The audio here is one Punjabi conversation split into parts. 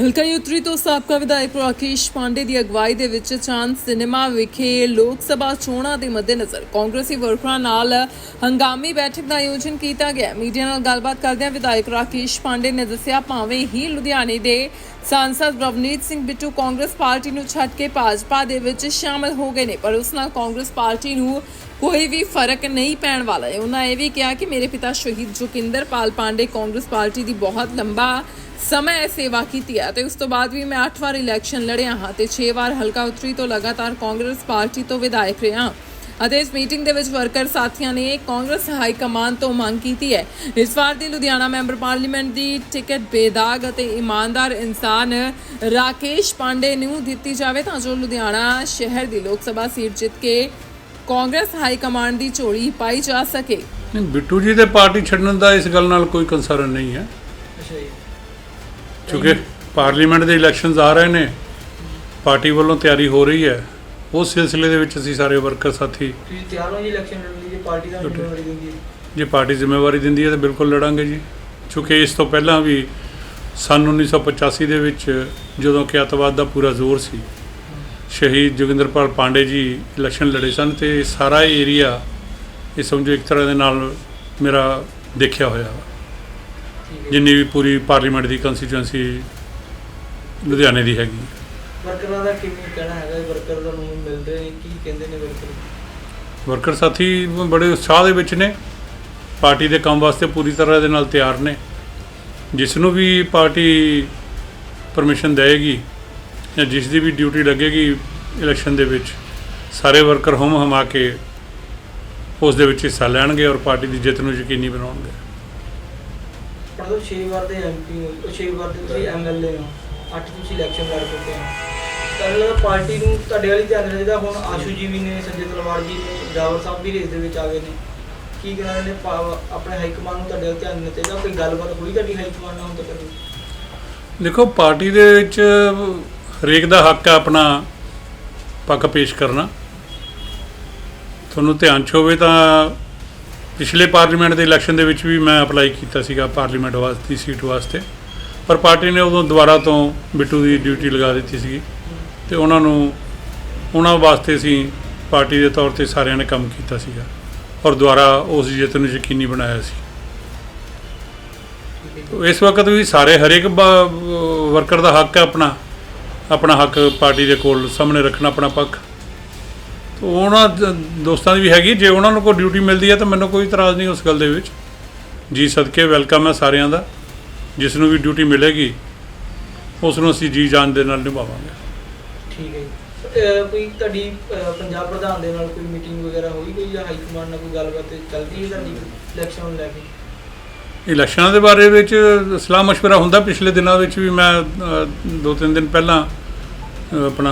ਹਲਕਾ ਯੂਤਰੀ ਤੋਂ ਸਾਬਕਾ ਵਿਧਾਇਕ ਰਾਕੇਸ਼ ਪਾਂਡੇ ਦੀ ਅਗਵਾਈ ਦੇ ਵਿੱਚ ਚਾਂਦ ਸਿਨੇਮਾ ਵਿਖੇ ਲੋਕ ਸਭਾ ਚੋਣਾਂ ਦੇ ਮੱਦੇਨਜ਼ਰ ਕਾਂਗਰਸੀ ਵਰਕਰਾਂ ਨਾਲ ਹੰਗਾਮੀ ਬੈਠਕ ਦਾ ਆਯੋਜਨ ਕੀਤਾ ਗਿਆ। ਮੀਡੀਆ ਨਾਲ ਗੱਲਬਾਤ ਕਰਦਿਆਂ ਵਿਧਾਇਕ ਰਾਕੇਸ਼ ਪਾਂਡੇ ਨੇ ਦੱਸਿਆ, ਭਾਵੇਂ ਹੀ ਲੁਧਿਆਣੇ ਦੇ ਸਾਂਸਦ ਰਵਨੀਤ ਸਿੰਘ ਬਿੱਟੂ ਕਾਂਗਰਸ ਪਾਰਟੀ ਨੂੰ ਛੱਡ ਕੇ ਭਾਜਪਾ ਦੇ ਵਿੱਚ ਸ਼ਾਮਲ ਹੋ ਗਏ ਨੇ, ਪਰ ਉਸ ਨਾਲ ਕਾਂਗਰਸ ਪਾਰਟੀ ਨੂੰ ਕੋਈ ਵੀ ਫ਼ਰਕ ਨਹੀਂ ਪੈਣ ਵਾਲਾ ਹੈ। ਉਹਨਾਂ ਇਹ ਵੀ ਕਿਹਾ ਕਿ ਮੇਰੇ ਪਿਤਾ ਸ਼ਹੀਦ ਜੋਗਿੰਦਰ ਪਾਲ ਪਾਂਡੇ ਕਾਂਗਰਸ ਪਾਰਟੀ ਦੀ ਬਹੁਤ ਲੰਬਾ ਸਮਾਂ ਸੇਵਾ ਕੀਤੀ ਹੈ ਤੇ ਉਸ ਤੋਂ ਬਾਅਦ ਵੀ ਮੈਂ 8 ਵਾਰ ਇਲੈਕਸ਼ਨ ਲੜਿਆ ਹਾਂ ਤੇ 6 ਵਾਰ ਹਲਕਾ ਉਤਰੀ ਤੋਂ ਲਗਾਤਾਰ ਕਾਂਗਰਸ ਪਾਰਟੀ ਤੋਂ ਵਿਧਾਇਕ ਰਿਹਾ ਅਤੇ ਇਸ ਮੀਟਿੰਗ ਦੇ ਵਿੱਚ ਵਰਕਰ ਸਾਥੀਆਂ ਨੇ ਕਾਂਗਰਸ ਹਾਈ ਕਮਾਨ ਤੋਂ ਮੰਗ ਕੀਤੀ ਹੈ। ਇਸ ਵਾਰ ਦੀ ਲੁਧਿਆਣਾ ਮੈਂਬਰ ਪਾਰਲੀਮੈਂਟ ਦੀ ਟਿਕਟ ਬੇਦਾਗ ਅਤੇ ਇਮਾਨਦਾਰ ਇਨਸਾਨ ਰਾਕੇਸ਼ ਪਾਂਡੇ ਨੂੰ ਦਿੱਤੀ ਜਾਵੇ ਤਾਂ ਜੋ ਲੁਧਿਆਣਾ ਸ਼ਹਿਰ ਦੀ ਲੋਕ ਸਭਾ ਸੀਟ ਜਿੱਤ ਕੇ ਕਾਂਗਰਸ ਹਾਈ ਕਮਾਂਡ ਦੀ ਝੋਲੀ ਪਾਈ ਜਾ ਸਕੇ। ਨਹੀਂ ਬਿੱਟੂ ਜੀ ਦੇ ਪਾਰਟੀ ਛੱਡਣ ਦਾ ਇਸ ਗੱਲ ਨਾਲ ਕੋਈ ਕੰਸਰਨ ਨਹੀਂ ਹੈ। ਅੱਛਾ ਜੀ। ਕਿਉਂਕਿ ਪਾਰਲੀਮੈਂਟ ਦੇ ਇਲੈਕਸ਼ਨਸ ਆ ਰਹੇ ਨੇ ਪਾਰਟੀ ਵੱਲੋਂ ਤਿਆਰੀ ਹੋ ਰਹੀ ਹੈ। ਉਸ ਸਿਲਸਿਲੇ ਦੇ ਵਿੱਚ ਅਸੀਂ ਸਾਰੇ ਵਰਕਰ ਸਾਥੀ ਤੁਸੀਂ ਤਿਆਰ ਹੋ ਜੀ ਇਲੈਕਸ਼ਨ ਲੜਨ ਲਈ? ਜੇ ਪਾਰਟੀ ਦਾ ਜ਼ਿੰਮੇਵਾਰੀ ਦਿੰਦੀ ਹੈ। ਜੇ ਪਾਰਟੀ ਜ਼ਿੰਮੇਵਾਰੀ ਦਿੰਦੀ ਹੈ ਤਾਂ ਬਿਲਕੁਲ ਲੜਾਂਗੇ ਜੀ। ਕਿਉਂਕਿ ਇਸ ਤੋਂ ਪਹਿਲਾਂ ਵੀ ਸਨ 1985 ਦੇ ਵਿੱਚ ਜਦੋਂ ਕਿ ਅੱਤਵਾਦ ਦਾ ਪੂਰਾ ਜ਼ੋਰ ਸੀ ਸ਼ਹੀਦ ਜੋਗਿੰਦਰਪਾਲ ਪਾਂਡੇ ਜੀ ਇਲੈਕਸ਼ਨ ਲੜੇ ਸਨ ਤੇ ਸਾਰਾ ਏਰੀਆ ਇਹ ਸਮਝੋ ਇੱਕ ਤਰ੍ਹਾਂ ਦੇ ਨਾਲ ਮੇਰਾ ਦੇਖਿਆ ਹੋਇਆ ਜਿੰਨੀ ਵੀ ਪੂਰੀ ਪਾਰਲੀਮੈਂਟ ਦੀ ਕੰਸਟੀਚੁਐਂਸੀ ਲੁਧਿਆਣੇ ਦੀ ਹੈਗੀ। ਵਰਕਰਾਂ ਦਾ ਕਿਵੇਂ ਕਹਿਣਾ ਹੈਗਾ? ਜੀ? ਵਰਕਰ ਤੁਹਾਨੂੰ ਮਿਲਦੇ ਨੇ ਕੀ ਕਹਿੰਦੇ ਨੇ ਵਰਕਰ? ਵਰਕਰ ਸਾਥੀ ਬੜੇ ਉਤਸ਼ਾਹ ਦੇ ਵਿੱਚ ਨੇ। ਪਾਰਟੀ ਦੇ ਕੰਮ ਵਾਸਤੇ ਪੂਰੀ ਤਰ੍ਹਾਂ ਦੇ ਨਾਲ ਤਿਆਰ ਨੇ। ਜਿਸ ਨੂੰ ਵੀ ਪਾਰਟੀ ਪਰਮਿਸ਼ਨ ਦੇਏਗੀ ਜਾਂ ਜਿਸ ਦੀ ਵੀ ਡਿਊਟੀ ਲੱਗੇਗੀ ਇਲੈਕਸ਼ਨ ਦੇ ਵਿੱਚ ਸਾਰੇ ਵਰਕਰ ਹਮ ਹਮਾ ਕੇ ਉਸ ਦੇ ਵਿੱਚ ਹਿੱਸਾ ਲੈਣਗੇ ਔਰ ਪਾਰਟੀ ਦੀ ਜਿੱਤ ਨੂੰ ਯਕੀਨੀ ਬਣਾਉਣਗੇ। ਪਰਦੋ 6 ਵਾਰ ਦੇ ਐਮਪੀ ਹੋ 6 ਵਾਰ ਦੇ ਤੁਸੀਂ ਐਮਐਲਏ ਹੋ 8 ਤੁਸੀਂ ਇਲੈਕਸ਼ਨ ਲੜ ਚੁੱਕੇ ਹੋ। ਤਾਂ ਪਾਰਟੀ ਨੂੰ ਤੁਹਾਡੇ ਵਾਲੀ ਧਿਆਨ ਦੇਣਾ ਹੁਣ ਆਸ਼ੂ ਜੀ ਵੀ ਨੇ, ਸੰਜੇ ਤਲਵਾਰ ਜੀ ਨੇ, ਜਾਵਰ ਸਾਹਿਬ ਵੀ ਰੇਸ ਦੇ ਵਿੱਚ ਆ ਗਏ ਨੇ। ਕੀ ਕਹਿਣਾ ਨੇ ਆਪਣੇ ਹਾਈ ਕਮਾਂਡ ਨੂੰ ਤੁਹਾਡੇ ਵੱਲ ਧਿਆਨ ਦੇਣਾ ਚਾਹੀਦਾ, ਕੋਈ ਗੱਲਬਾਤ ਹੋਈ ਤੁਹਾਡੀ ਹਾਈ ਕਮਾਂਡ ਨਾਲ ਹੁਣ ਤੱਕ? ਦੇਖੋ, ਪਾਰਟੀ ਦੇ ਵਿੱਚ ਹਰੇਕ ਦਾ ਹੱਕ ਹੈ ਆਪਣਾ ਪੱਖ ਪੇਸ਼ ਕਰਨਾ। ਤੁਹਾਨੂੰ ਧਿਆਨ 'ਚ ਹੋਵੇ ਤਾਂ ਪਿਛਲੇ ਪਾਰਲੀਮੈਂਟ ਦੇ ਇਲੈਕਸ਼ਨ ਦੇ ਵਿੱਚ ਵੀ ਮੈਂ ਅਪਲਾਈ ਕੀਤਾ ਸੀਗਾ ਪਾਰਲੀਮੈਂਟ ਵਾਸਤੇ, ਸੀਟ ਵਾਸਤੇ। ਪਰ ਪਾਰਟੀ ਨੇ ਉਦੋਂ ਦੁਬਾਰਾ ਤੋਂ ਬਿੱਟੂ ਦੀ ਡਿਊਟੀ ਲਗਾ ਦਿੱਤੀ ਸੀਗੀ ਤੇ ਉਹਨਾਂ ਨੂੰ, ਉਹਨਾਂ ਵਾਸਤੇ ਅਸੀਂ ਪਾਰਟੀ ਦੇ ਤੌਰ ਤੇ ਸਾਰਿਆਂ ਨੇ ਕੰਮ ਕੀਤਾ ਸੀਗਾ ਔਰ ਦੁਬਾਰਾ ਉਸ ਜਿੱਤ ਨੂੰ ਯਕੀਨੀ ਬਣਾਇਆ ਸੀ। ਇਸ ਵਕਤ ਵੀ ਸਾਰੇ ਹਰੇਕ ਵਰਕਰ ਦਾ ਹੱਕ ਹੈ ਆਪਣਾ ਆਪਣਾ ਹੱਕ ਪਾਰਟੀ ਦੇ ਕੋਲ ਸਾਹਮਣੇ ਰੱਖਣਾ, ਆਪਣਾ ਪੱਖ। ਤੇ ਉਹਨਾਂ ਦ- ਦੋਸਤਾਂ ਦੀ ਵੀ ਹੈਗੀ ਜੇ ਉਹਨਾਂ ਨੂੰ ਕੋਈ ਡਿਊਟੀ ਮਿਲਦੀ ਹੈ ਤਾਂ ਮੈਨੂੰ ਕੋਈ ਇਤਰਾਜ਼ ਨਹੀਂ ਉਸ ਗੱਲ ਦੇ ਵਿੱਚ ਜੀ ਸਦਕੇ ਵੈਲਕਮ ਹੈ ਸਾਰਿਆਂ ਦਾ ਜਿਸ ਨੂੰ ਵੀ ਡਿਊਟੀ ਮਿਲੇਗੀ ਉਸ ਨੂੰ ਅਸੀਂ ਜੀ ਜਾਨ ਦੇ ਨਾਲ ਨਿਭਾਵਾਂਗੇ ਠੀਕ ਹੈ ਜੀ ਅਹ ਕੋਈ ਤੁਹਾਡੀ ਅਹ ਪੰਜਾਬ ਪ੍ਰਧਾਨ ਦੇ ਨਾਲ ਕੋਈ ਮੀਟਿੰਗ ਵਗੈਰਾ ਹੋਈ ਕੋਈ ਜਾਂ ਹਾਈ ਕਮਾਂਡ ਨਾਲ ਕੋਈ ਗੱਲਬਾਤ ਚੱਲਦੀ ਹੈ ਤੁਹਾਡੀ ਇਲੈਕਸ਼ਨ ਨੂੰ ਲੈ ਕੇ ਇਲੈਕਸ਼ਨਾਂ ਦੇ ਬਾਰੇ ਵਿੱਚ ਸਲਾਹ مشورہ ਹੁੰਦਾ ਪਿਛਲੇ ਦਿਨਾਂ ਵਿੱਚ ਵੀ ਮੈਂ ਅ, ਦੋ ਤਿੰਨ ਦਿਨ ਪਹਿਲਾਂ ਅ, ਆਪਣਾ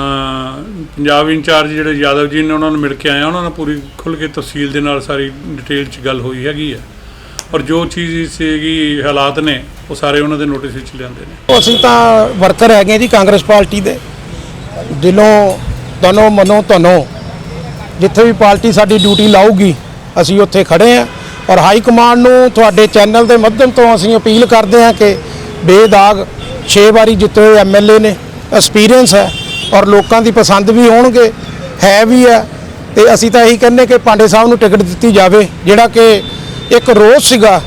ਪੰਜਾਬ ਇੰਚਾਰਜ ਜਿਹੜੇ ਯਾਦਵ ਜੀ ਨੇ ਉਹਨਾਂ ਨੂੰ ਮਿਲ ਕੇ ਆਇਆ ਉਹਨਾਂ ਨਾਲ ਪੂਰੀ ਖੁੱਲ੍ਹ ਕੇ ਤਫਸੀਲ ਦੇ ਨਾਲ ਸਾਰੀ ਡਿਟੇਲ 'ਚ ਗੱਲ ਹੋਈ ਹੈਗੀ ਹੈ ਔਰ ਜੋ ਚੀਜ਼ ਸੀਗੀ, ਹਾਲਾਤ ਨੇ, ਉਹ ਸਾਰੇ ਉਹਨਾਂ ਦੇ ਨੋਟਿਸ ਵਿੱਚ ਲਿਆਂਦੇ ਨੇ। ਅਸੀਂ ਤਾਂ ਵਰਕਰ ਹੈਗੇ ਜੀ ਕਾਂਗਰਸ ਪਾਰਟੀ ਦੇ। ਦਿਲੋਂ, ਤਨੋਂ, ਮਨੋਂ ਧਨੋਂ ਜਿੱਥੇ ਵੀ ਪਾਰਟੀ ਸਾਡੀ ਡਿਊਟੀ ਲਾਊਗੀ, ਅਸੀਂ ਉੱਥੇ ਖੜੇ ਆਂ। ਔਰ ਹਾਈ ਕਮਾਂਡ ਨੂੰ ਤੁਹਾਡੇ ਚੈਨਲ ਦੇ ਮਾਧਿਅਮ ਤੋਂ ਅਸੀਂ ਅਪੀਲ ਕਰਦੇ ਹਾਂ ਕਿ ਬੇਦਾਗ 6 ਵਾਰੀ ਜਿੱਤੇ ਹੋਏ ਐਮਐਲਏ ਨੇ, ਐਕਸਪੀਰੀਅੰਸ ਹੈ। ਔਰ ਲੋਕਾਂ ਦੀ ਪਸੰਦ ਵੀ ਹੋਣਗੇ ਹੈ ਵੀ ਹੈ। ਤੇ ਅਸੀਂ ਤਾਂ ਇਹੀ ਕਹਿੰਦੇ ਕਿ ਪਾਂਡੇ ਸਾਹਿਬ ਨੂੰ ਟਿਕਟ ਦਿੱਤੀ ਜਾਵੇ ਜਿਹੜਾ ਕਿ ਇੱਕ ਰੋਸ ਸੀਗਾ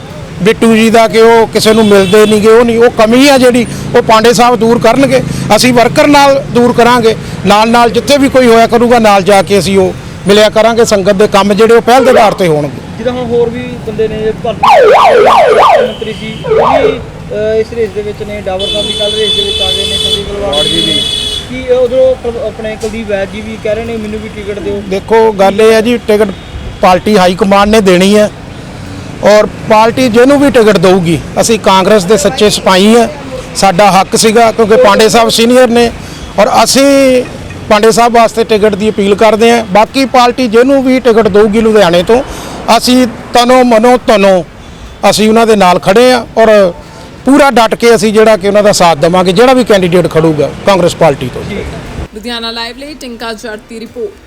ਬਿੱਟੂ ਜੀ ਦਾ ਕਿ ਉਹ ਕਿਸੇ ਨੂੰ ਮਿਲਦੇ ਨਹੀਂਗੇ ਉਹ ਨਹੀਂ ਉਹ ਕਮੀ ਆ ਜਿਹੜੀ ਉਹ ਪਾਂਡੇ ਸਾਹਿਬ ਦੂਰ ਕਰਨਗੇ। ਅਸੀਂ ਵਰਕਰ ਨਾਲ ਦੂਰ ਕਰਾਂਗੇ ਨਾਲ ਨਾਲ ਜਿੱਥੇ ਵੀ ਕੋਈ ਹੋਇਆ ਕਰੂਗਾ ਨਾਲ ਜਾ ਕੇ ਅਸੀਂ ਉਹ ਮਿਲਿਆ ਕਰਾਂਗੇ ਸੰਗਤ ਦੇ ਕੰਮ ਜਿਹੜੇ ਉਹ ਪਹਿਲ ਦੇ ਆਧਾਰ ਤੇ ਹੋਣਗੇ। ਜਿੱਦਾਂ ਹੁਣ ਹੋਰ ਵੀ ਬੰਦੇ ਨੇ ਭਰਤੀ ਮੰਤਰੀ ਜੀ ਉਹ ਵੀ ਅਹ, ਇਸ ਰੇਸ ਦੇ ਵਿੱਚ ਨੇ ਡਾਵਰ ਸਾਹਿਬ ਵੀ ਕੱਲ ਰੇਸ ਦੇ ਵਿੱਚ ਆ ਗਏ ਨੇ ਸੰਦੀਪ ਗਲਵਾੜ ਜੀ ਵੀ ਕੀ ਉਧਰੋਂ ਆਪਣੇ ਕੁਲਦੀਪ ਵੈਦ ਜੀ ਵੀ ਕਹਿ ਰਹੇ ਨੇ, ਮੈਨੂੰ ਵੀ ਟਿਕਟ ਦਿਓ। ਦੇਖੋ, ਗੱਲ ਇਹ ਹੈ ਜੀ, ਟਿਕਟ ਪਾਰਟੀ ਹਾਈ ਕਮਾਂਡ ਨੇ ਦੇਣੀ ਹੈ ਔਰ ਪਾਰਟੀ ਜਿਹਨੂੰ ਵੀ ਟਿਕਟ ਦੇਊਗੀ, ਅਸੀਂ ਕਾਂਗਰਸ ਦੇ ਸੱਚੇ ਸਿਪਾਹੀ ਆ ਸਾਡਾ ਹੱਕ ਸੀਗਾ ਕਿਉਂਕਿ ਪਾਂਡੇ ਸਾਹਿਬ ਸੀਨੀਅਰ ਨੇ ਔਰ ਅਸੀਂ ਪਾਂਡੇ ਸਾਹਿਬ ਵਾਸਤੇ ਟਿਕਟ ਦੀ ਅਪੀਲ ਕਰਦੇ ਹਾਂ। ਬਾਕੀ ਪਾਰਟੀ ਜਿਹਨੂੰ ਵੀ ਟਿਕਟ ਦੇਊਗੀ ਲੁਧਿਆਣੇ ਤੋਂ, ਅਸੀਂ ਤਨੋ ਮਨੋ ਧਨੋਂ ਅਸੀਂ ਉਹਨਾਂ ਦੇ ਨਾਲ ਖੜੇ ਆ ਔਰ ਪੂਰਾ ਡਟ ਕੇ ਅਸੀਂ ਜਿਹੜਾ ਕਿ ਉਹਨਾਂ ਦਾ ਸਾਥ ਦੇਵਾਂਗੇ, ਜਿਹੜਾ ਵੀ ਕੈਂਡੀਡੇਟ ਖੜੂਗਾ ਕਾਂਗਰਸ ਪਾਰਟੀ ਤੋਂ। ਲੁਧਿਆਣਾ ਲਾਈਵ ਲਈ ਟਿੰਕਾ ਜੱਟ ਦੀ ਰਿਪੋਰਟ।